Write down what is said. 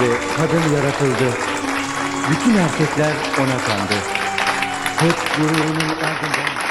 Ve kadın yaratıldı. Bütün erkekler ona kandı. Hep gururunun ardından